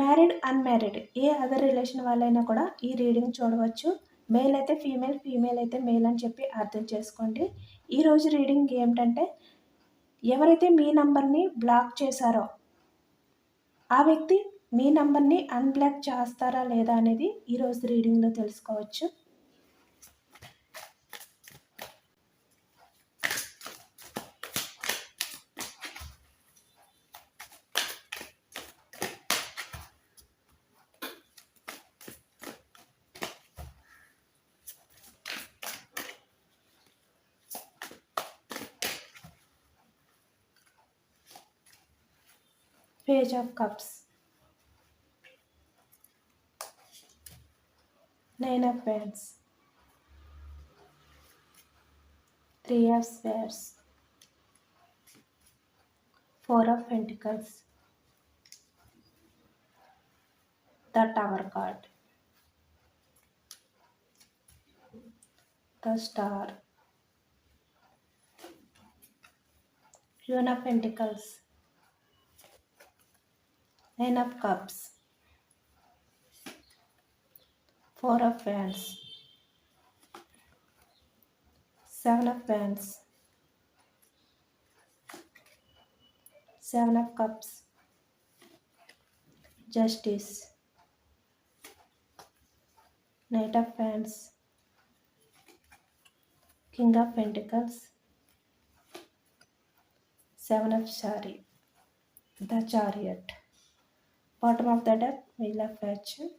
Married unmarried ఏ other relation వాళ్ళైనా కూడా ఈ రీడింగ్ చూడవచ్చు. మేల్ అయితే ఫీమేల్ ఫీమేల్ అయితే మేల్ అని చెప్పి అర్థం చేసుకోండి. ఈరోజు రీడింగ్ ఏమిటంటే ఎవరైతే మీ నంబర్ని బ్లాక్ చేశారో ఆ వ్యక్తి మీ నంబర్ని అన్బ్లాక్ చేస్తారా లేదా అనేది ఈరోజు రీడింగ్లో తెలుసుకోవచ్చు. Page of cups. Nine of wands. Three of swords. Four of pentacles. The tower card the star. Queen of pentacles nine of cups. Four of wands. Seven of wands. Seven of cups. Justice. Knight of wands. King of pentacles. Seven of shari the chariot bottom of the duck wheel of fortune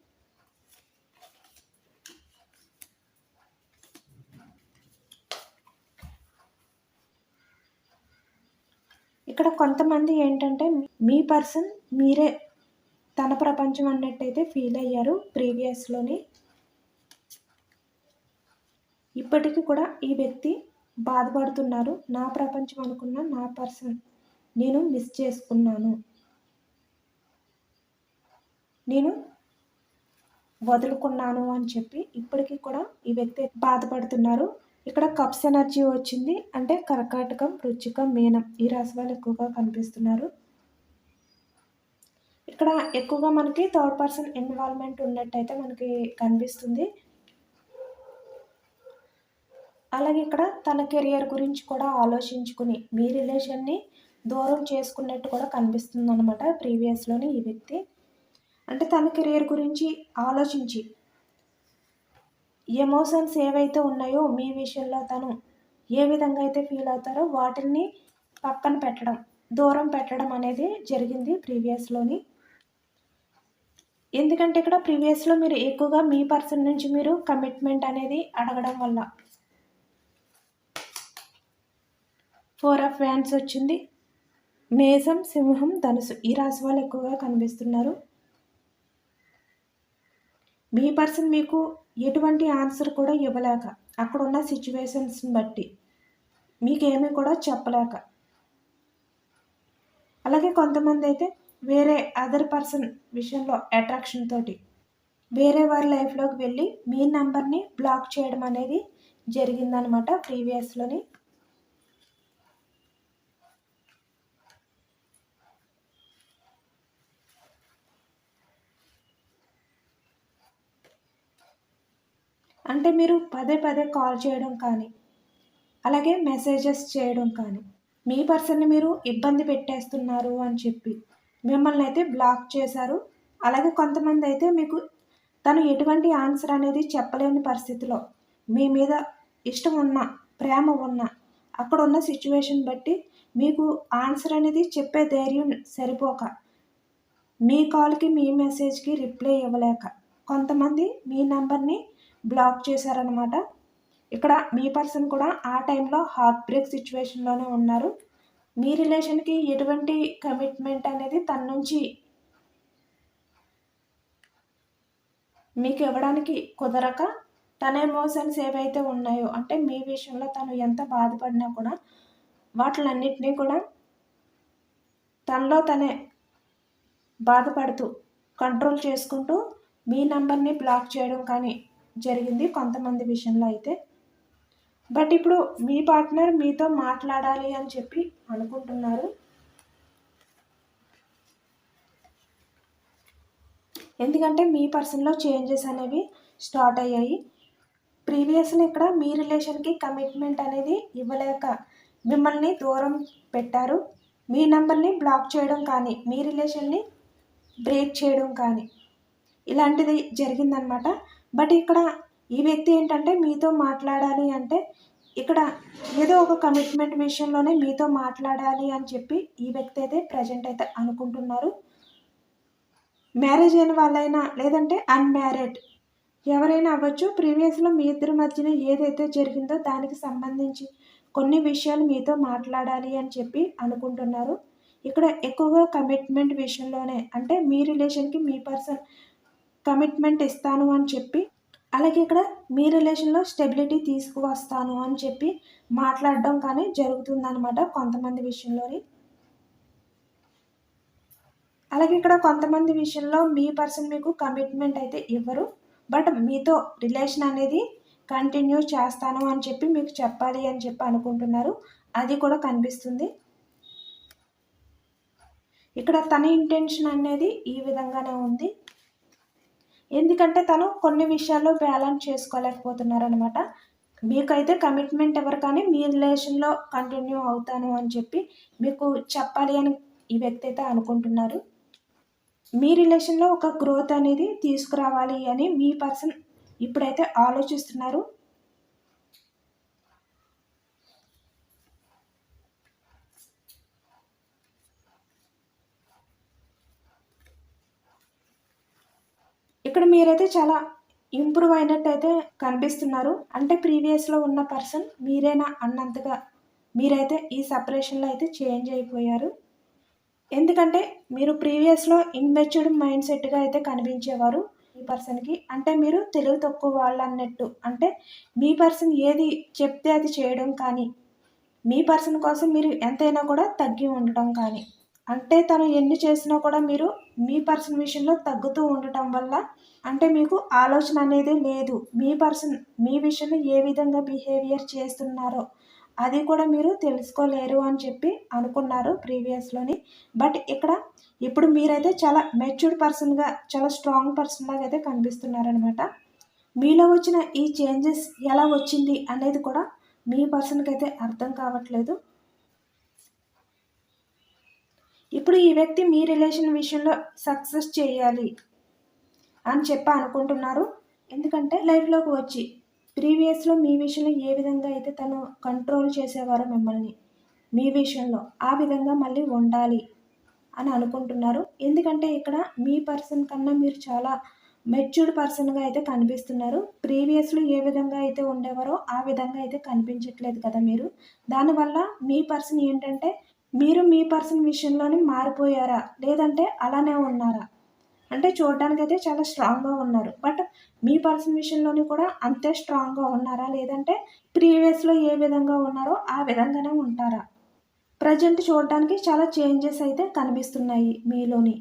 ఇక్కడ కొంతమంది ఏంటంటే మీ person మీరే తన ప్రపంచం అన్నట్టయితే feel అయ్యారు ప్రీవియస్లోని ఇప్పటికీ కూడా ఈ వ్యక్తి బాధపడుతున్నారు నా ప్రపంచం అనుకున్న నా పర్సన్ నేను మిస్ చేసుకున్నాను. నేను వదులుకున్నాను అని చెప్పి ఇప్పటికీ కూడా ఈ వ్యక్తి బాధపడుతున్నారు. ఇక్కడ కప్స్ ఎనర్జీ వచ్చింది. అంటే కర్కాటకం రుచికం మీనం ఈ రాశి వాళ్ళు ఎక్కువగా కనిపిస్తున్నారు. ఇక్కడ ఎక్కువగా మనకి థర్డ్ పర్సన్ ఇన్వాల్వ్మెంట్ ఉన్నట్టయితే మనకి కనిపిస్తుంది. అలాగే ఇక్కడ తన కెరియర్ గురించి కూడా ఆలోచించుకుని మీ రిలేషన్ని దూరం చేసుకున్నట్టు కూడా కనిపిస్తుంది అనమాట ప్రీవియస్లోని ఈ వ్యక్తి. అంటే తన కెరియర్ గురించి ఆలోచించి ఎమోషన్స్ ఏవైతే ఉన్నాయో మీ విషయంలో తను ఏ విధంగా అయితే ఫీల్ అవుతారో వాటిని పక్కన పెట్టడం దూరం పెట్టడం అనేది జరిగింది ప్రీవియస్లోని ఎందుకంటే ఇక్కడ ప్రీవియస్లో మీరు ఎక్కువగా మీ పర్సన్ నుంచి మీరు కమిట్మెంట్ అనేది అడగడం వల్ల. ఫోర్ ఆఫ్ వ్యాన్స్ వచ్చింది. మేజం సింహం ధనుసు ఈ రాశి వాళ్ళు ఎక్కువగా కనిపిస్తున్నారు. మీ పర్సన్ మీకు ఎటువంటి ఆన్సర్ కూడా ఇవ్వలేక అక్కడ ఉన్న సిచ్యువేషన్స్ని బట్టి మీకేమీ కూడా చెప్పలేక. అలాగే కొంతమంది అయితే వేరే అదర్ పర్సన్ విషయంలో అట్రాక్షన్ తోటి వేరే వారి లైఫ్లోకి వెళ్ళి మీ నెంబర్ని బ్లాక్ చేయడం అనేది జరిగిందనమాట ప్రీవియస్లోని అంటే మీరు పదే పదే కాల్ చేయడం కానీ అలాగే మెసేజెస్ చేయడం కానీ మీ పర్సన్ని మీరు ఇబ్బంది పెట్టేస్తున్నారు అని చెప్పి మిమ్మల్ని అయితే బ్లాక్ చేశారు. అలాగే కొంతమంది అయితే మీకు తను ఎటువంటి ఆన్సర్ అనేది చెప్పలేని పరిస్థితిలో మీ మీద ఇష్టం ఉన్న ప్రేమ ఉన్న అక్కడ ఉన్న సిచ్యువేషన్ బట్టి మీకు ఆన్సర్ అనేది చెప్పే ధైర్యం సరిపోక మీ కాల్కి మీ మెసేజ్కి రిప్లై ఇవ్వలేక కొంతమంది మీ నెంబర్ని బ్లాక్ చేశారనమాట ఇక్కడ మీ పర్సన్ కూడా ఆ టైంలో హార్ట్ బ్రేక్ సిచ్యువేషన్లోనే ఉన్నారు. మీ రిలేషన్కి ఎటువంటి కమిట్మెంట్ అనేది తన నుంచి మీకు ఇవ్వడానికి కుదరక తన ఎమోషన్స్ ఏవైతే ఉన్నాయో అంటే మీ విషయంలో తను ఎంత బాధపడినా కూడా వాటిలన్నింటినీ కూడా తనలో తనే బాధపడుతూ కంట్రోల్ చేసుకుంటూ మీ నంబర్ని బ్లాక్ చేయడం కానీ జరిగింది కొంతమంది విషయంలో అయితే. బట్ ఇప్పుడు మీ పార్ట్నర్ మీతో మాట్లాడాలి అని చెప్పి అనుకుంటున్నారు. ఎందుకంటే మీ పర్సన్లో చేంజెస్ అనేవి స్టార్ట్ అయ్యాయి. ప్రీవియస్ని ఇక్కడ మీ రిలేషన్కి కమిట్మెంట్ అనేది ఇవ్వలేక మిమ్మల్ని దూరం పెట్టారు. మీ నెంబర్ని బ్లాక్ చేయడం కానీ మీ రిలేషన్ని బ్రేక్ చేయడం కానీ ఇలాంటిది జరిగిందనమాట. బట్ ఇక్కడ ఈ వ్యక్తి ఏంటంటే మీతో మాట్లాడాలి అంటే ఇక్కడ ఏదో ఒక కమిట్మెంట్ విషయంలోనే మీతో మాట్లాడాలి అని చెప్పి ఈ వ్యక్తి అయితే ప్రజెంట్ అయితే అనుకుంటున్నారు. మ్యారేజ్ అయిన వాళ్ళైనా లేదంటే అన్మ్యారీడ్ ఎవరైనా అవ్వచ్చు. ప్రీవియస్లో మీ ఇద్దరి మధ్యన ఏదైతే జరిగిందో దానికి సంబంధించి కొన్ని విషయాలు మీతో మాట్లాడాలి అని చెప్పి అనుకుంటున్నారు. ఇక్కడ ఎక్కువగా కమిట్మెంట్ విషయంలోనే అంటే మీ రిలేషన్కి మీ పర్సన్ కమిట్మెంట్ ఇస్తాను అని చెప్పి అలాగే ఇక్కడ మీ రిలేషన్లో స్టెబిలిటీ తీసుకువస్తాను అని చెప్పి మాట్లాడడం కానీ జరుగుతుందన్నమాట కొంతమంది విషయంలోని. అలాగే ఇక్కడ కొంతమంది విషయంలో మీ పర్సన్ మీకు కమిట్మెంట్ అయితే ఇవ్వరు బట్ మీతో రిలేషన్ అనేది కంటిన్యూ చేస్తాను అని చెప్పి మీకు చెప్పాలి అని చెప్పి అనుకుంటున్నారు. అది కూడా కనిపిస్తుంది. ఇక్కడ తన ఇంటెన్షన్ అనేది ఈ విధంగానే ఉంది. ఎందుకంటే తను కొన్ని విషయాల్లో బ్యాలెన్స్ చేసుకోలేకపోతున్నారు అనమాట మీకైతే కమిట్మెంట్ ఎవరు కానీ మీ రిలేషన్లో కంటిన్యూ అవుతాను అని చెప్పి మీకు చెప్పాలి అని ఈ వ్యక్తి అయితే అనుకుంటున్నారు. మీ రిలేషన్లో ఒక గ్రోత్ అనేది తీసుకురావాలి అని మీ పర్సన్ ఇప్పుడైతే ఆలోచిస్తున్నారు. ఇక్కడ మీరైతే చాలా ఇంప్రూవ్ అయినట్టు అయితే కనిపిస్తున్నారు. అంటే ప్రీవియస్లో ఉన్న పర్సన్ మీరేనా అన్నంతగా మీరైతే ఈ సపరేషన్లో అయితే చేంజ్ అయిపోయారు. ఎందుకంటే మీరు ప్రీవియస్లో ఇన్మెచ్యూర్డ్ మైండ్ సెట్గా అయితే కనిపించేవారు ఈ పర్సన్కి అంటే మీరు తెలుగు తక్కువ వాళ్ళు అన్నట్టు అంటే మీ పర్సన్ ఏది చెప్తే అది చేయడం కానీ మీ పర్సన్ కోసం మీరు ఎంతైనా కూడా తగ్గి ఉండటం కానీ అంటే తను ఎన్ని చేసినా కూడా మీరు మీ పర్సన్ విషయంలో తగ్గుతూ ఉండటం వల్ల అంటే మీకు ఆలోచన అనేది లేదు. మీ పర్సన్ మీ విషయంలో ఏ విధంగా బిహేవియర్ చేస్తున్నారో అది కూడా మీరు తెలుసుకోలేరు అని చెప్పి అనుకున్నారు ప్రీవియస్లోని. బట్ ఇక్కడ ఇప్పుడు మీరైతే చాలా మెచ్యూర్డ్ పర్సన్గా చాలా స్ట్రాంగ్ పర్సన్ లాగా అయితే కనిపిస్తున్నారనమాట. మీలో వచ్చిన ఈ చేంజెస్ ఎలా వచ్చింది అనేది కూడా మీ పర్సన్కి అయితే అర్థం కావట్లేదు. ఇప్పుడు ఈ వ్యక్తి మీ రిలేషన్ విషయంలో సక్సెస్ చేయాలి అని చెప్ప అనుకుంటున్నారు. ఎందుకంటే లైఫ్లోకి వచ్చి ప్రీవియస్లో మీ విషయంలో ఏ విధంగా అయితే తను కంట్రోల్ చేసేవారో మిమ్మల్ని మీ విషయంలో ఆ విధంగా మళ్ళీ ఉండాలి అని అనుకుంటున్నారు. ఎందుకంటే ఇక్కడ మీ పర్సన్ కన్నా మీరు చాలా మెచ్యూర్డ్ పర్సన్గా అయితే కనిపిస్తున్నారు. ప్రీవియస్లో ఏ విధంగా అయితే ఉండేవారో ఆ విధంగా అయితే కనిపించట్లేదు కదా మీరు. దానివల్ల మీ పర్సన్ ఏంటంటే మీరు మీ పర్సన్ విషయంలోనే మారిపోయారా? లేదంటే అలానే ఉన్నారా? అంటే చూడడానికి అయితే చాలా స్ట్రాంగ్గా ఉన్నారు. బట్ మీ పర్సన్ విషయంలోని కూడా అంతే స్ట్రాంగ్గా ఉన్నారా? లేదంటే ప్రీవియస్లో ఏ విధంగా ఉన్నారో ఆ విధంగానే ఉంటారా? ప్రజెంట్ చూడడానికి చాలా చేంజెస్ అయితే కనిపిస్తున్నాయి మీలోని.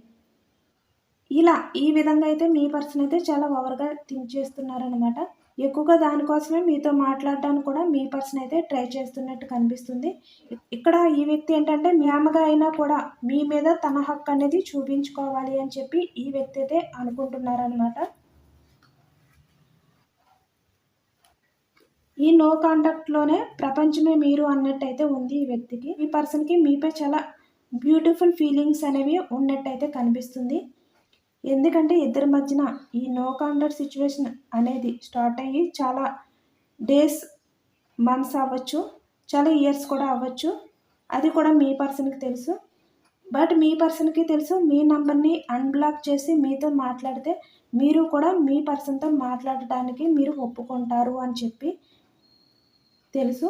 ఇలా ఈ విధంగా అయితే మీ పర్సన్ అయితే చాలా ఓవర్గా థింక్ చేస్తున్నారనమాట ఎక్కువగా దానికోసమే మీతో మాట్లాడడానికి కూడా మీ పర్సన్ అయితే ట్రై చేస్తున్నట్టు కనిపిస్తుంది. ఇక్కడ ఈ వ్యక్తి ఏంటంటే మేమగా అయినా కూడా మీ మీద తన హక్కు అనేది చూపించుకోవాలి అని చెప్పి ఈ వ్యక్తి అయితే అనుకుంటున్నారనమాట ఈ నో కాంటాక్ట్లోనే ప్రపంచమే మీరు అన్నట్టయితే ఉంది ఈ వ్యక్తికి. ఈ పర్సన్కి మీపై చాలా బ్యూటిఫుల్ ఫీలింగ్స్ అనేవి ఉన్నట్టయితే కనిపిస్తుంది. ఎందుకంటే ఇద్దరి మధ్యన ఈ నో కాంటాక్ట్ సిచ్యువేషన్ అనేది స్టార్ట్ అయ్యి చాలా డేస్ మంత్స్ అవ్వచ్చు చాలా ఇయర్స్ కూడా అవ్వచ్చు. అది కూడా మీ పర్సన్కి తెలుసు. బట్ మీ పర్సన్కి తెలుసు మీ నంబర్ని అన్బ్లాక్ చేసి మీతో మాట్లాడితే మీరు కూడా మీ పర్సన్తో మాట్లాడటానికి మీరు ఒప్పుకుంటారు అని చెప్పి తెలుసు.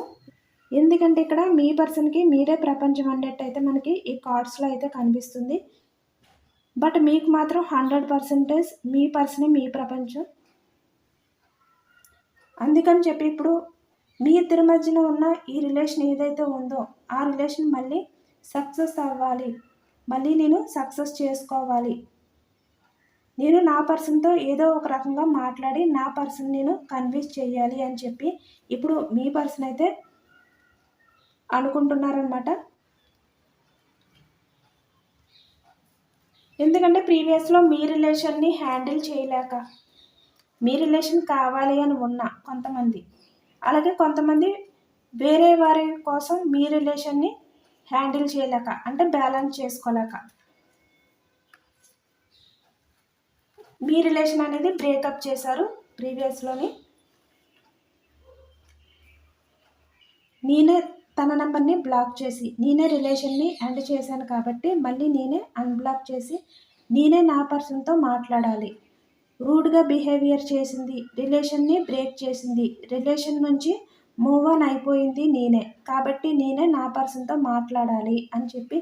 ఎందుకంటే ఇక్కడ మీ పర్సన్కి మీరే ప్రపంచం అన్నట్టయితే మనకి ఈ కార్డ్స్లో అయితే కనిపిస్తుంది. బట్ మీకు మాత్రం హండ్రెడ్ పర్సెంటేజ్ మీ పర్సనే మీ ప్రపంచం. అందుకని చెప్పి ఇప్పుడు మీ ఇద్దరి మధ్యన ఉన్న ఈ రిలేషన్ ఏదైతే ఉందో ఆ రిలేషన్ మళ్ళీ సక్సెస్ అవ్వాలి. మళ్ళీ నేను సక్సెస్ చేసుకోవాలి. నేను నా పర్సన్తో ఏదో ఒక రకంగా మాట్లాడి నా పర్సన్ నేను కన్విన్స్ చేయాలి అని చెప్పి ఇప్పుడు మీ పర్సన్ అయితే అనుకుంటున్నారనమాట ఎందుకంటే ప్రీవియస్లో మీ రిలేషన్ని హ్యాండిల్ చేయలేక మీ రిలేషన్ కావాలి అని ఉన్న కొంతమంది. అలాగే కొంతమంది వేరే వారి కోసం మీ రిలేషన్ని హ్యాండిల్ చేయలేక అంటే బ్యాలెన్స్ చేసుకోలేక. మీ రిలేషన్ అనేది బ్రేకప్ చేశారు ప్రీవియస్లోని. నేనే తన నెంబర్ని బ్లాక్ చేసి నేనే రిలేషన్ని ఎండ్ చేశాను కాబట్టి మళ్ళీ నేనే అన్బ్లాక్ చేసి నేనే నా పర్సన్తో మాట్లాడాలి. రూడ్గా బిహేవియర్ చేసింది రిలేషన్ని బ్రేక్ చేసింది. రిలేషన్ నుంచి మూవ్ ఆన్ అయిపోయింది నేనే. కాబట్టి నేనే నా పర్సన్తో మాట్లాడాలి అని చెప్పి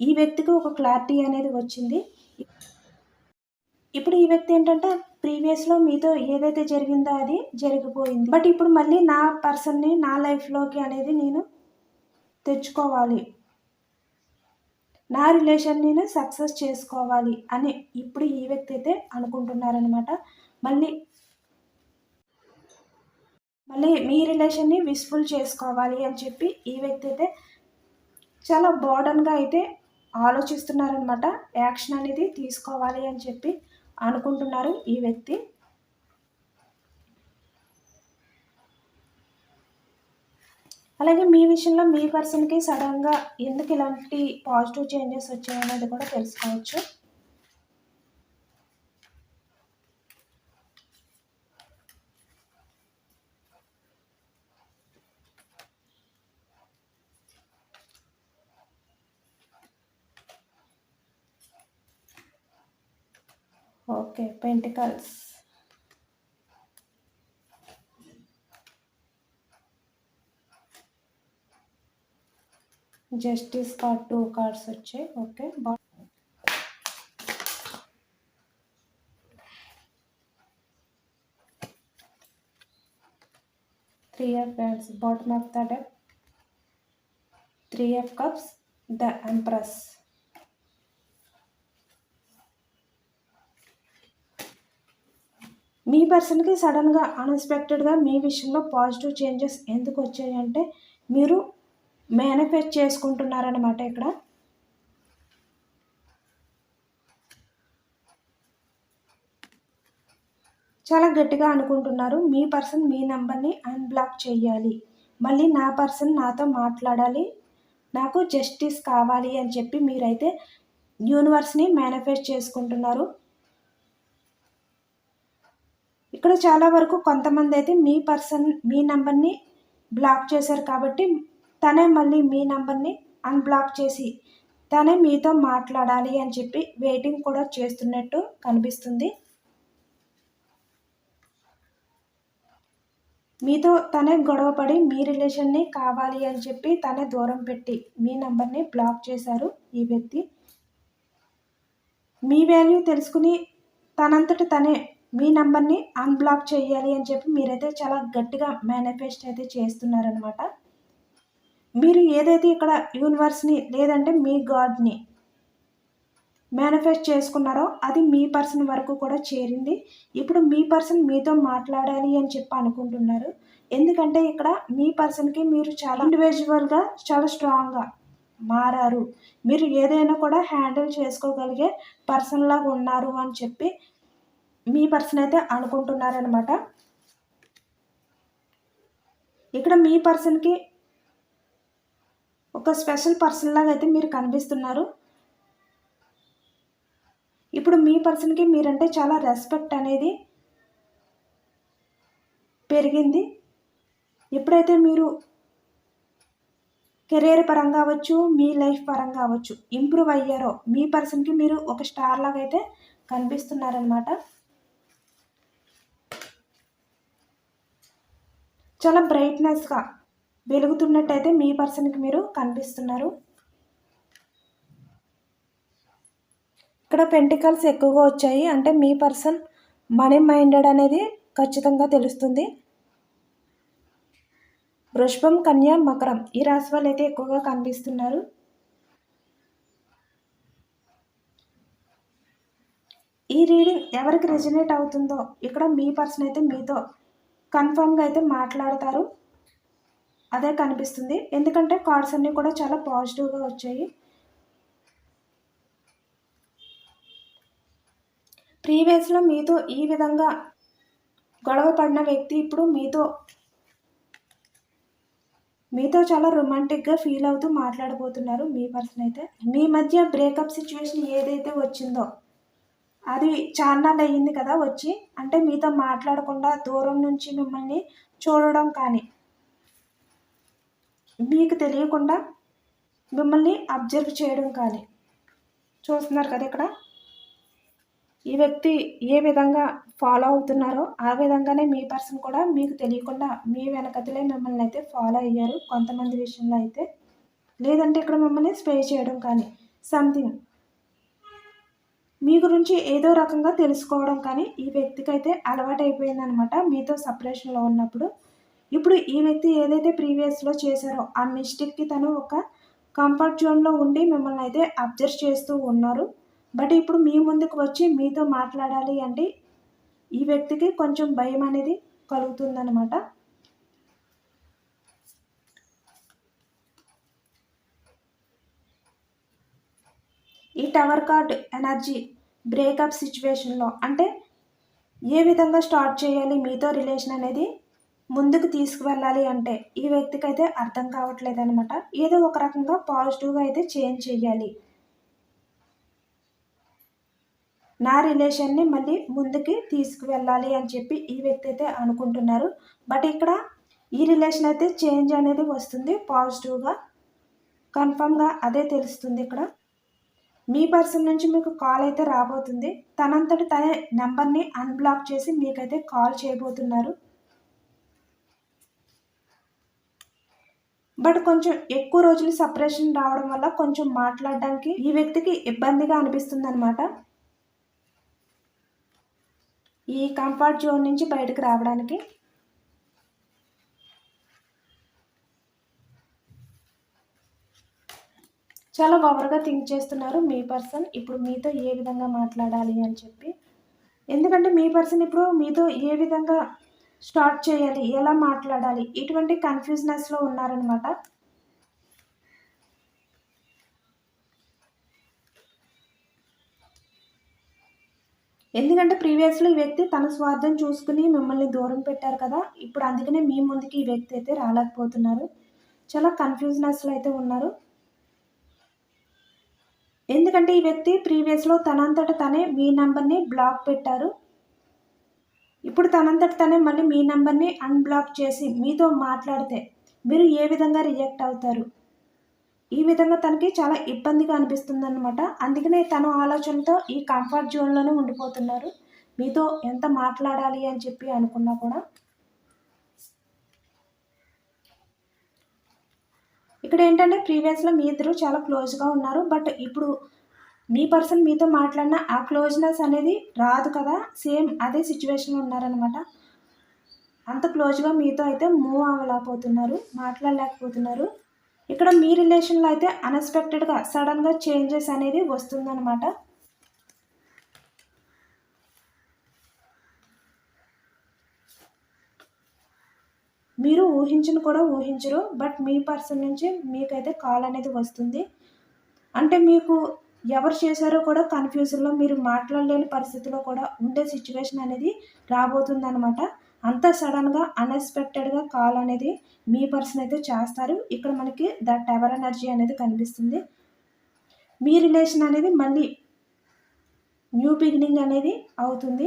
ఈ వ్యక్తికి ఒక క్లారిటీ అనేది వచ్చింది. ఇప్పుడు ఈ వ్యక్తి ఏంటంటే ప్రీవియస్లో మీతో ఏదైతే జరిగిందో అది జరిగిపోయింది. బట్ ఇప్పుడు మళ్ళీ నా పర్సన్ని నా లైఫ్లోకి అనేది నేను తెచ్చుకోవాలి. నా రిలేషన్ నేను సక్సెస్ చేసుకోవాలి అని ఇప్పుడు ఈ వ్యక్తి అయితే అనుకుంటున్నారనమాట మళ్ళీ మళ్ళీ మీ రిలేషన్ని విస్ఫుల్ చేసుకోవాలి అని చెప్పి ఈ వ్యక్తి అయితే చాలా బోర్డన్గా అయితే ఆలోచిస్తున్నారనమాట యాక్షన్ అనేది తీసుకోవాలి అని చెప్పి అనుకుంటున్నారు ఈ వ్యక్తి? అలాగే మీ విషయంలో మీ పర్సన్కి సడన్గా ఎందుకు ఇలాంటి పాజిటివ్ చేంజెస్ వచ్చాయనేది కూడా తెలుసుకోవచ్చు. Okay pentacles. Justice card two cards వచ్చాయి. ఓకే బా. Three of wands bottom of the deck. Three of cups the empress. మీ పర్సన్కి సడన్గా అన్ఎక్స్పెక్టెడ్గా మీ విషయంలో పాజిటివ్ చేంజెస్ ఎందుకు వచ్చాయంటే మీరు మేనిఫెస్ట్ చేసుకుంటున్నారనమాట ఇక్కడ. చాలా గట్టిగా అనుకుంటున్నారు. మీ పర్సన్ మీ నెంబర్ని అన్బ్లాక్ చేయాలి. మళ్ళీ నా పర్సన్ నాతో మాట్లాడాలి. నాకు జస్టిస్ కావాలి అని చెప్పి మీరైతే యూనివర్స్ని మేనిఫెస్ట్ చేసుకుంటున్నారు. ఇక్కడ చాలా వరకు కొంతమంది అయితే మీ పర్సన్ మీ నెంబర్ని బ్లాక్ చేశారు కాబట్టి తనే మళ్ళీ మీ నెంబర్ని అన్బ్లాక్ చేసి తనే మీతో మాట్లాడాలి అని చెప్పి వెయిటింగ్ కూడా చేస్తున్నట్టు కనిపిస్తుంది. మీతో తనే గొడవపడి మీ రిలేషన్ని కావాలి అని చెప్పి తనే దూరం పెట్టి మీ నెంబర్ని బ్లాక్ చేశారు ఈ వ్యక్తి. మీ వాల్యూ తెలుసుకుని తనంతట తనే మీ నెంబర్ని అన్బ్లాక్ చేయాలి అని చెప్పి మీరైతే చాలా గట్టిగా మేనిఫెస్ట్ అయితే చేస్తున్నారనమాట మీరు ఏదైతే ఇక్కడ యూనివర్స్ని లేదంటే మీ గాడ్ని మేనిఫెస్ట్ చేసుకున్నారో అది మీ పర్సన్ వరకు కూడా చేరింది. ఇప్పుడు మీ పర్సన్ మీతో మాట్లాడాలి అని చెప్పి అనుకుంటున్నారు. ఎందుకంటే ఇక్కడ మీ పర్సన్కి మీరు చాలా ఇండివిజువల్గా చాలా స్ట్రాంగ్గా మారారు. మీరు ఏదైనా కూడా హ్యాండిల్ చేసుకోగలిగే పర్సన్లాగా ఉన్నారు అని చెప్పి మీ పర్సన్ అయితే అనుకుంటున్నారనమాట ఇక్కడ మీ పర్సన్కి ఒక స్పెషల్ పర్సన్ లాగా అయితే మీరు కనిపిస్తున్నారు. ఇప్పుడు మీ పర్సన్కి మీరంటే చాలా రెస్పెక్ట్ అనేది పెరిగింది. ఎప్పుడైతే మీరు కెరీర్ పరంగా అవ్వచ్చు మీ లైఫ్ పరంగా అవ్వచ్చు ఇంప్రూవ్ అయ్యారో మీ పర్సన్కి మీరు ఒక స్టార్ లాగా అయితే కనిపిస్తున్నారనమాట చాలా బ్రైట్నెస్గా వెలుగుతున్నట్టయితే మీ పర్సన్కి మీరు కనిపిస్తున్నారు. ఇక్కడ పెంటికల్స్ ఎక్కువగా వచ్చాయి. అంటే మీ పర్సన్ మనీ మైండెడ్ అనేది ఖచ్చితంగా తెలుస్తుంది. వృషభం కన్యా మకరం ఈ రాశి వాళ్ళు అయితే ఎక్కువగా కనిపిస్తున్నారు. ఈ రీడింగ్ ఎవరికి రెజినేట్ అవుతుందో ఇక్కడ మీ పర్సన్ అయితే మీతో కన్ఫర్మ్గా అయితే మాట్లాడతారు. అదే కనిపిస్తుంది. ఎందుకంటే కార్డ్స్ అన్నీ కూడా చాలా పాజిటివ్గా వచ్చాయి. ప్రీవియస్లో మీతో ఈ విధంగా గొడవ పడిన వ్యక్తి ఇప్పుడు మీతో మీతో చాలా రొమాంటిక్గా ఫీల్ అవుతూ మాట్లాడబోతున్నారు మీ పర్సన్ అయితే. మీ మధ్య బ్రేకప్ సిచ్యువేషన్ ఏదైతే వచ్చిందో అది చాలా అయ్యింది కదా వచ్చి. అంటే మీతో మాట్లాడకుండా దూరం నుంచి మిమ్మల్ని చూడడం కానీ. మీకు తెలియకుండా మిమ్మల్ని అబ్జర్వ్ చేయడం కానీ. చూస్తున్నారు కదా ఇక్కడ. ఈ వ్యక్తి ఏ విధంగా ఫాలో అవుతున్నారో ఆ విధంగానే మీ పర్సన్ కూడా మీకు తెలియకుండా మీ వెనకతలే మిమ్మల్ని అయితే ఫాలో అయ్యారు కొంతమంది విషయంలో అయితే. లేదంటే ఇక్కడ మిమ్మల్ని స్ప్రే చేయడం కానీ సంథింగ్. మీ గురించి ఏదో రకంగా తెలుసుకోవడం కానీ ఈ వ్యక్తికి అయితే అలవాటైపోయిందనమాట. మీతో సపరేషన్లో ఉన్నప్పుడు. ఇప్పుడు ఈ వ్యక్తి ఏదైతే ప్రీవియస్లో చేశారో ఆ మిస్టేక్కి తను ఒక కంఫర్ట్ జోన్లో ఉండి మిమ్మల్ని అయితే అబ్జర్వ్ చేస్తూ ఉన్నారు. బట్ ఇప్పుడు మీ ముందుకు వచ్చి మీతో మాట్లాడాలి అంటే ఈ వ్యక్తికి కొంచెం భయం అనేది కలుగుతుందనమాట. ఈ టవర్ కార్డ్ ఎనర్జీ బ్రేకప్ సిచ్యువేషన్లో అంటే ఏ విధంగా స్టార్ట్ చేయాలి మీతో రిలేషన్ అనేది ముందుకు తీసుకువెళ్ళాలి అంటే ఈ వ్యక్తికి అయితే అర్థం కావట్లేదు అనమాట ఏదో ఒక రకంగా పాజిటివ్గా అయితే చేంజ్ చేయాలి నా రిలేషన్ని మళ్ళీ ముందుకి తీసుకువెళ్ళాలి అని చెప్పి ఈ వ్యక్తి అయితే అనుకుంటున్నారు. బట్ ఇక్కడ ఈ రిలేషన్ అయితే చేంజ్ అనేది వస్తుంది పాజిటివ్గా కన్ఫామ్గా అదే తెలుస్తుంది ఇక్కడ. మీ పర్సన్ నుంచి మీకు కాల్ అయితే రాబోతుంది. తనంతటి తన నెంబర్ని అన్బ్లాక్ చేసి మీకైతే కాల్ చేయబోతున్నారు. బట్ కొంచెం ఎక్కువ రోజులు సపరేషన్ రావడం వల్ల కొంచెం మాట్లాడడానికి ఈ వ్యక్తికి ఇబ్బందిగా అనిపిస్తుంది అనమాట ఈ కంఫర్ట్ జోన్ నుంచి బయటకు రావడానికి. చాలా ఓవర్గా థింక్ చేస్తున్నారు మీ పర్సన్. ఇప్పుడు మీతో ఏ విధంగా మాట్లాడాలి అని చెప్పి. ఎందుకంటే మీ పర్సన్ ఇప్పుడు మీతో ఏ విధంగా స్టార్ట్ చేయాలి ఎలా మాట్లాడాలి ఇటువంటి కన్ఫ్యూజ్నెస్లో ఉన్నారనమాట ఎందుకంటే ప్రీవియస్లో ఈ వ్యక్తి తన స్వార్థం చూసుకుని మిమ్మల్ని దూరం పెట్టారు కదా. ఇప్పుడు అందుకనే మీ ముందుకి ఈ వ్యక్తి అయితే రాలేకపోతున్నారు. చాలా కన్ఫ్యూజ్నెస్లో అయితే ఉన్నారు. ఎందుకంటే ఈ వ్యక్తి ప్రీవియస్లో తనంతట తనే మీ నెంబర్ని బ్లాక్ పెట్టారు. ఇప్పుడు తనంతట తనే మళ్ళీ మీ నెంబర్ని అన్బ్లాక్ చేసి మీతో మాట్లాడితే మీరు ఏ విధంగా రియాక్ట్ అవుతారు? ఈ విధంగా తనకి చాలా ఇబ్బందిగా అనిపిస్తుందన్నమాట. అందుకనే తను ఆలోచనతో ఈ కంఫర్ట్ జోన్లోనే ఉండిపోతున్నారు. మీతో ఎంత మాట్లాడాలి అని చెప్పి అనుకున్నా కూడా ఇక్కడ ఏంటంటే ప్రీవియస్లో మీ ఇద్దరు చాలా క్లోజ్గా ఉన్నారు. బట్ ఇప్పుడు మీ పర్సన్ మీతో మాట్లాడిన ఆ క్లోజ్నెస్ అనేది రాదు కదా. సేమ్ అదే సిచ్యువేషన్లో ఉన్నారనమాట అంత క్లోజ్గా మీతో అయితే మూవ్ అవ్వలేకపోతున్నారు మాట్లాడలేకపోతున్నారు. ఇక్కడ మీ రిలేషన్లో అయితే అన్ఎక్స్పెక్టెడ్గా సడన్గా చేంజెస్ అనేది వస్తుందన్నమాట. మీరు ఊహించిన కూడా ఊహించరు బట్ మీ పర్సన్ నుంచి మీకైతే కాల్ అనేది వస్తుంది. అంటే మీకు ఎవరు చేశారో కూడా కన్ఫ్యూజన్లో మీరు మాట్లాడలేని పరిస్థితిలో కూడా ఉండే సిచ్యువేషన్ అనేది రాబోతుందనమాట అంత సడన్గా అన్ఎక్స్పెక్టెడ్గా కాల్ అనేది మీ పర్సన్ అయితే చేస్తారు. ఇక్కడ మనకి ద టవర్ ఎనర్జీ అనేది కనిపిస్తుంది. మీ రిలేషన్ అనేది మళ్ళీ న్యూ బిగినింగ్ అనేది అవుతుంది.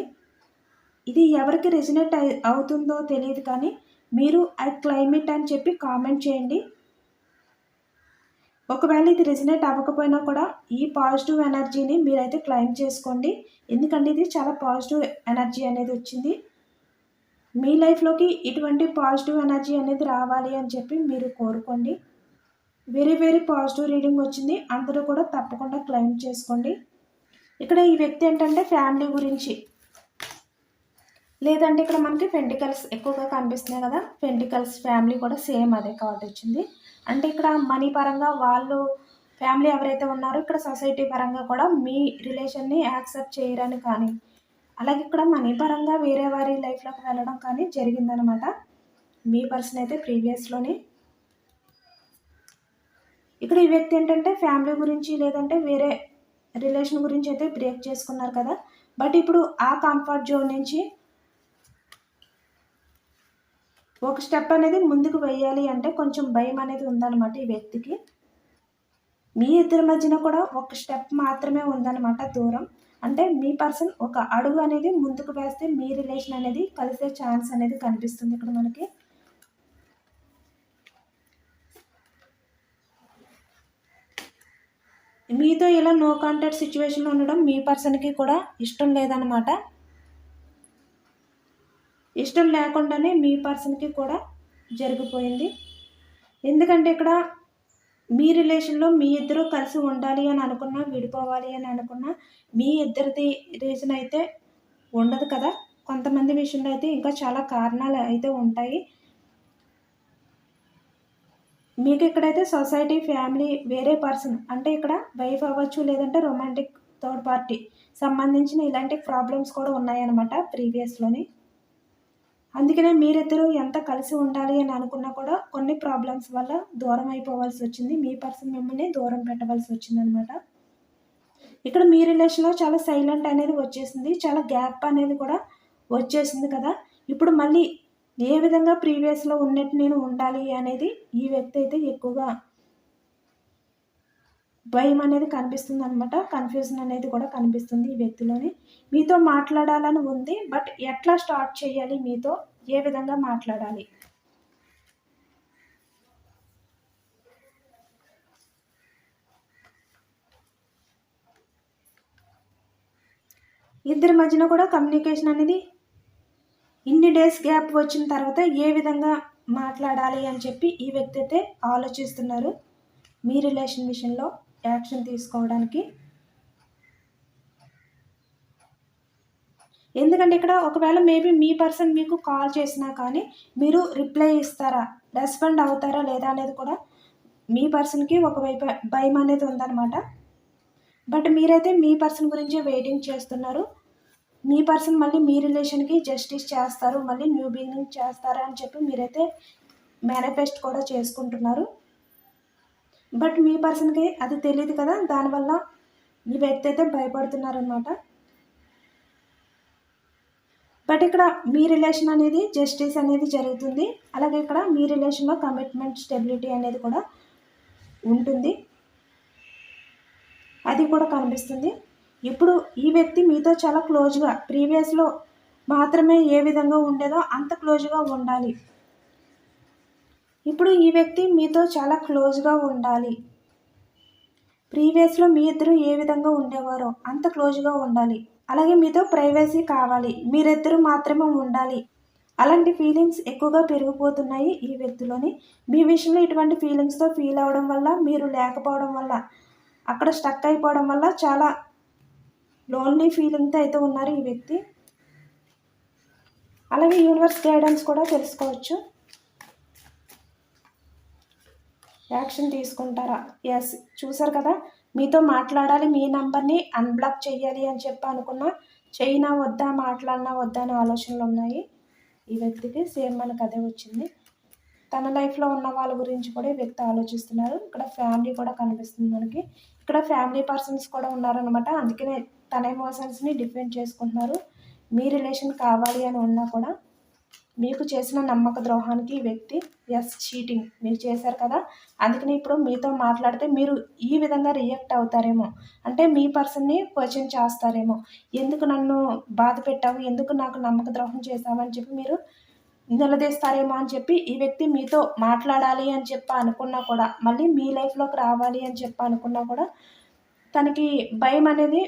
ఇది ఎవరికి రెజినేట్ అవుతుందో తెలియదు కానీ మీరు ఐ క్లైమేట్ అని చెప్పి కామెంట్ చేయండి. ఒకవేళ ఇది రెజినేట్ అవ్వకపోయినా కూడా ఈ పాజిటివ్ ఎనర్జీని మీరైతే క్లైమ్ చేసుకోండి. ఎందుకంటే ఇది చాలా పాజిటివ్ ఎనర్జీ అనేది వచ్చింది. మీ లైఫ్లోకి ఇటువంటి పాజిటివ్ ఎనర్జీ అనేది రావాలి అని చెప్పి మీరు కోరుకోండి. వెరీ వెరీ పాజిటివ్ రీడింగ్ వచ్చింది. అందరూ కూడా తప్పకుండా క్లైమ్ చేసుకోండి. ఇక్కడ ఈ వ్యక్తి ఏంటంటే ఫ్యామిలీ గురించి. లేదంటే ఇక్కడ మనకి ఫెంటికల్స్ ఎక్కువగా కనిపిస్తున్నాయి కదా. ఫెంటికల్స్ ఫ్యామిలీ కూడా సేమ్ అదే కార్డ్ వచ్చింది అంటే ఇక్కడ మనీ పరంగా వాళ్ళు ఫ్యామిలీ ఎవరైతే ఉన్నారో ఇక్కడ సొసైటీ పరంగా కూడా మీ రిలేషన్ని యాక్సెప్ట్ చేయరని కానీ అలాగే ఇక్కడ మనీ పరంగా వేరే వారి లైఫ్లోకి వెళ్ళడం కానీ జరిగిందనమాట. మీ పర్సన్ అయితే ప్రీవియస్లోనే ఇక్కడ ఈ వ్యక్తి ఏంటంటే ఫ్యామిలీ గురించి లేదంటే వేరే రిలేషన్ గురించి అయితే బ్రేక్ చేసుకున్నారు కదా. బట్ ఇప్పుడు ఆ కంఫర్ట్ జోన్ నుంచి ఒక స్టెప్ అనేది ముందుకు వెయ్యాలి అంటే కొంచెం భయం అనేది ఉందన్నమాట ఈ వ్యక్తికి. మీ ఇద్దరి మధ్యన కూడా ఒక స్టెప్ మాత్రమే ఉందన్నమాట దూరం. అంటే మీ పర్సన్ ఒక అడుగు అనేది ముందుకు వేస్తే మీ రిలేషన్ అనేది కలిసే ఛాన్స్ అనేది కనిపిస్తుంది ఇక్కడ మనకి. మీతో ఇలా నో కాంటాక్ట్ సిచ్యువేషన్లో ఉండడం మీ పర్సన్కి కూడా ఇష్టం లేదనమాట ఇష్టం లేకుండానే మీ పర్సన్కి కూడా జరిగిపోయింది. ఎందుకంటే ఇక్కడ మీ రిలేషన్లో మీ ఇద్దరు కలిసి ఉండాలి అని అనుకున్నా విడిపోవాలి అని అనుకున్నా మీ ఇద్దరిది రీజన్ అయితే ఉండదు కదా. కొంతమంది విషయంలో అయితే ఇంకా చాలా కారణాలు అయితే ఉంటాయి. మీకు ఇక్కడైతే సొసైటీ ఫ్యామిలీ వేరే పర్సన్ అంటే ఇక్కడ వైఫ్ అవ్వచ్చు లేదంటే రొమాంటిక్ థర్డ్ పార్టీ సంబంధించిన ఇలాంటి ప్రాబ్లమ్స్ కూడా ఉన్నాయన్నమాట ప్రీవియస్లోని అందుకనే మీరిద్దరూ ఎంత కలిసి ఉండాలి అని అనుకున్నా కూడా కొన్ని ప్రాబ్లమ్స్ వల్ల దూరం అయిపోవాల్సి వచ్చింది. మీ పర్సన్ మిమ్మల్ని దూరం పెట్టవలసి వచ్చింది అనమాట ఇక్కడ మీ రిలేషన్లో చాలా సైలెంట్ అనేది వచ్చేసింది. చాలా గ్యాప్ అనేది కూడా వచ్చేసింది కదా. ఇప్పుడు మళ్ళీ ఏ విధంగా ప్రీవియస్లో ఉన్నట్టు నేను ఉండాలి అనేది ఈ వ్యక్తి అయితే ఎక్కువగా భయం అనేది కనిపిస్తుంది అనమాట కన్ఫ్యూజన్ అనేది కూడా కనిపిస్తుంది ఈ వ్యక్తిలోని. మీతో మాట్లాడాలని ఉంది బట్ ఎట్లా స్టార్ట్ చేయాలి మీతో? ఏ విధంగా మాట్లాడాలి? ఇద్దరి మధ్యన కూడా కమ్యూనికేషన్ అనేది ఇన్ని డేస్ గ్యాప్ వచ్చిన తర్వాత ఏ విధంగా మాట్లాడాలి అని చెప్పి ఈ వ్యక్తి అయితే ఆలోచిస్తున్నారు. మీ రిలేషన్ విషయంలో యాక్షన్ తీసుకోవడానికి. ఎందుకంటే ఇక్కడ ఒకవేళ మేబీ మీ పర్సన్ మీకు కాల్ చేసినా కానీ మీరు రిప్లై ఇస్తారా రెస్పాండ్ అవుతారా లేదా అనేది కూడా మీ పర్సన్కి ఒకవైపు భయం అనేది ఉందన్నమాట. బట్ మీరైతే మీ పర్సన్ గురించే వెయిటింగ్ చేస్తున్నారు. మీ పర్సన్ మళ్ళీ మీ రిలేషన్కి జస్టిస్ చేస్తారు మళ్ళీ న్యూ బిగినింగ్ చేస్తారు అని చెప్పి మీరైతే మేనిఫెస్ట్ కూడా చేసుకుంటున్నారు. బట్ మీ పర్సన్కి అది తెలియదు కదా దానివల్ల ఈ వ్యక్తి అయితే భయపడుతున్నారనమాట బట్ ఇక్కడ మీ రిలేషన్ అనేది జస్టిస్ అనేది జరుగుతుంది. అలాగే ఇక్కడ మీ రిలేషన్లో కమిట్మెంట్ స్టెబిలిటీ అనేది కూడా ఉంటుంది. అది కూడా కనిపిస్తుంది. ఇప్పుడు ఈ వ్యక్తి మీతో చాలా క్లోజ్గా ప్రీవియస్లో మాత్రమే ఏ విధంగా ఉండేదో అంత క్లోజ్గా ఉండాలి. ఇప్పుడు ఈ వ్యక్తి మీతో చాలా క్లోజ్గా ఉండాలి. ప్రీవియస్లో మీ ఇద్దరు ఏ విధంగా ఉండేవారో అంత క్లోజ్గా ఉండాలి. అలాగే మీతో ప్రైవసీ కావాలి. మీరిద్దరు మాత్రమే ఉండాలి. అలాంటి ఫీలింగ్స్ ఎక్కువగా పెరిగిపోతున్నాయి ఈ వ్యక్తిలోని. మీ విషయంలో ఇటువంటి ఫీలింగ్స్తో ఫీల్ అవ్వడం వల్ల మీరు లేకపోవడం వల్ల అక్కడ స్టక్ అయిపోవడం వల్ల చాలా లోన్లీ ఫీలింగ్తో అయితే ఉన్నారు ఈ వ్యక్తి. అలాగే యూనివర్స్ గైడెన్స్ కూడా తెలుసుకోవచ్చు. యాక్షన్ తీసుకుంటారా? ఎస్ చూసారు కదా? మీతో మాట్లాడాలి మీ నంబర్ని అన్బ్లాక్ చేయాలి అని చెప్పి అనుకున్నా. చైనా వద్దా మాట్లాడినా వద్దా అనే ఆలోచనలు ఉన్నాయి. ఈ వ్యక్తికి సేమ్ మనకు అదే వచ్చింది. తన లైఫ్లో ఉన్న వాళ్ళ గురించి కూడా ఈ వ్యక్తి ఆలోచిస్తున్నారు. ఇక్కడ ఫ్యామిలీ కూడా కనిపిస్తుంది మనకి. ఇక్కడ ఫ్యామిలీ పర్సన్స్ కూడా ఉన్నారనమాట అందుకనే తన ఎమోషన్స్ని డిఫెండ్ చేసుకుంటున్నారు. మీ రిలేషన్ కావాలి అని ఉన్నా కూడా మీకు చేసిన నమ్మక ద్రోహానికి ఈ వ్యక్తి ఎస్ చీటింగ్ మీరు చేశారు కదా? అందుకని ఇప్పుడు మీతో మాట్లాడితే మీరు ఈ విధంగా రియాక్ట్ అవుతారేమో. అంటే మీ పర్సన్ని క్వశ్చన్ చేస్తారేమో. ఎందుకు నన్ను బాధ పెట్టావు? ఎందుకు నాకు నమ్మక ద్రోహం చేశావు? చెప్పి మీరు నిలదీస్తారేమో అని చెప్పి ఈ వ్యక్తి మీతో మాట్లాడాలి అని చెప్పి అనుకున్నా కూడా మళ్ళీ మీ లైఫ్లోకి రావాలి అని చెప్పి అనుకున్నా కూడా తనకి భయం అనేది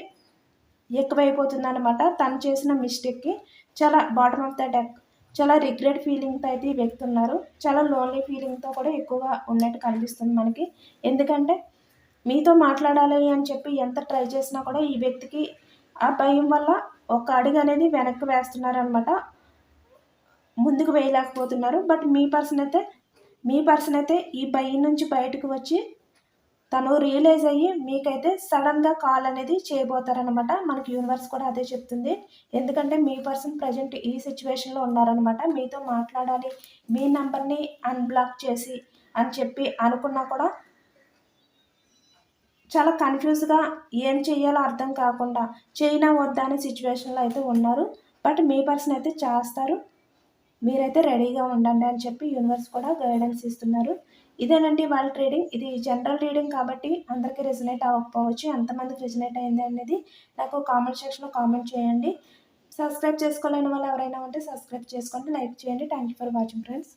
ఎక్కువైపోతుంది అనమాట తను చేసిన మిస్టేక్కి చాలా బాటమ్ ఆఫ్ ద డెక్ చాలా రిగ్రెట్ ఫీలింగ్తో అయితే ఈ వ్యక్తి ఉన్నారు. చాలా లోన్లీ ఫీలింగ్తో కూడా ఎక్కువగా ఉన్నట్టు కనిపిస్తుంది మనకి. ఎందుకంటే మీతో మాట్లాడాలి అని చెప్పి ఎంత ట్రై చేసినా కూడా ఈ వ్యక్తికి ఆ భయం వల్ల ఒక అడుగు అనేది వెనక్కి వేస్తున్నారనమాట ముందుకు వేయలేకపోతున్నారు. బట్ మీ పర్సన్ అయితే మీ పర్సన్ అయితే ఈ భయం నుంచి బయటకు వచ్చి తను రియలైజ్ అయ్యి మీకైతే సడన్గా కాల్ అనేది చేయబోతారనమాట మనకి యూనివర్స్ కూడా అదే చెప్తుంది. ఎందుకంటే మీ పర్సన్ ప్రజెంట్ ఈ సిచ్యువేషన్లో ఉన్నారనమాట మీతో మాట్లాడాలి. మీ నెంబర్ని అన్బ్లాక్ చేసి అని చెప్పి అనుకున్నా కూడా చాలా కన్ఫ్యూజ్గా ఏం చేయాలో అర్థం కాకుండా చైనా వద్దా అనే సిచ్యువేషన్లో అయితే ఉన్నారు. బట్ మీ పర్సన్ అయితే చేస్తారు. మీరైతే రెడీగా ఉండండి అని చెప్పి యూనివర్స్ కూడా గైడెన్స్ ఇస్తున్నారు. ఇదేనండి వాళ్ళ ట్రేడింగ్ ఇది జనరల్ రీడింగ్ కాబట్టి అందరికీ రిజనేట్ అవ్వకపోవచ్చు. ఎంతమందికి రిజనేట్ అయింది అనేది నాకు కామెంట్ సెక్షన్లో కామెంట్ చేయండి. సబ్స్క్రైబ్ చేసుకోలేని వాళ్ళు ఎవరైనా ఉంటే సబ్స్క్రైబ్ చేసుకోండి. లైక్ చేయండి. Thank you for watching friends